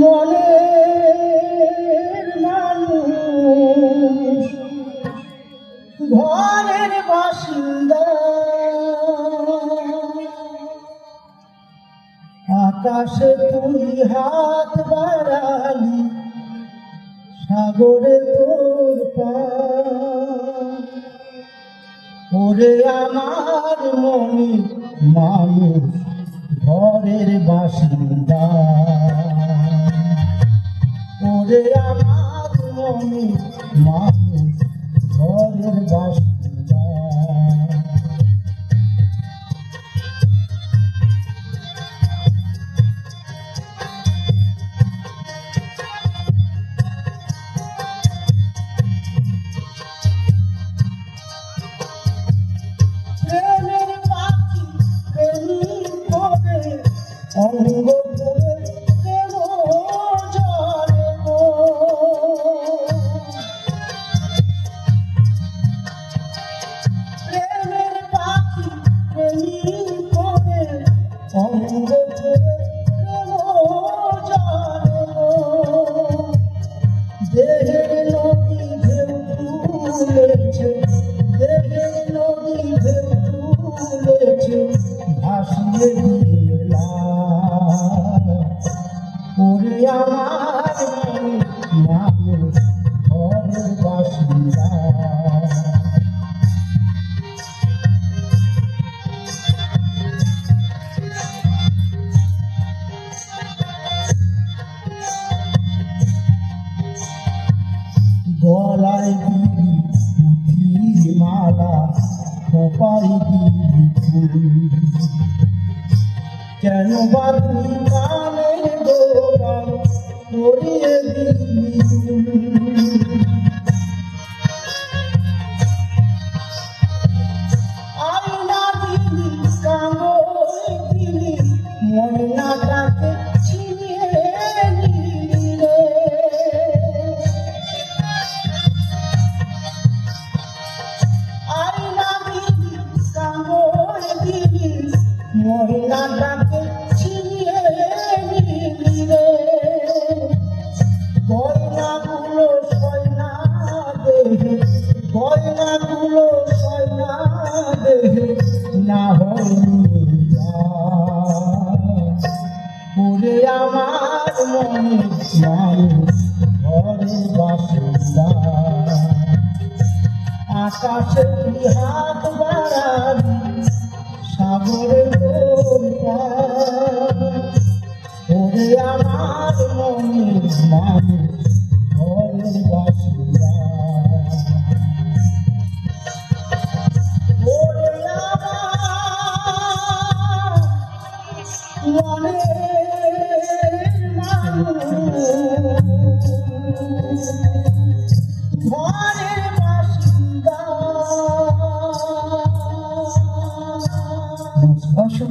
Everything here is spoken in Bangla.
মনের মানুষ। ঘরের বাসিন্দা। আকাশে তুই হাত বাড়ালি, সাগরে তোর পা। আমার মনি মানুষ, ঘরের বাসিন্দা। ওরে আমার মনি মানুষ ঘরের বাসিন্দা। অঙ্গ আমার মানুষ ঘরের বাসিন্দা গলায় দিবি পুঁথির মালা খোপায় দিবি ফুল কেন বা তুই কানের গোড়ায় পরিয়ে দিবি মহিলাটাকে ছিনিয়ে নিলি। গয়নাগুলো সয়না দেহে, গয়নাগুলো সয়না দেহে, না হইয়া আমার মনে মানুষ ঘরে বাসিন্দা আকাশে হাত বাড়াবি সাগরে আমার মনের মানুষ মনের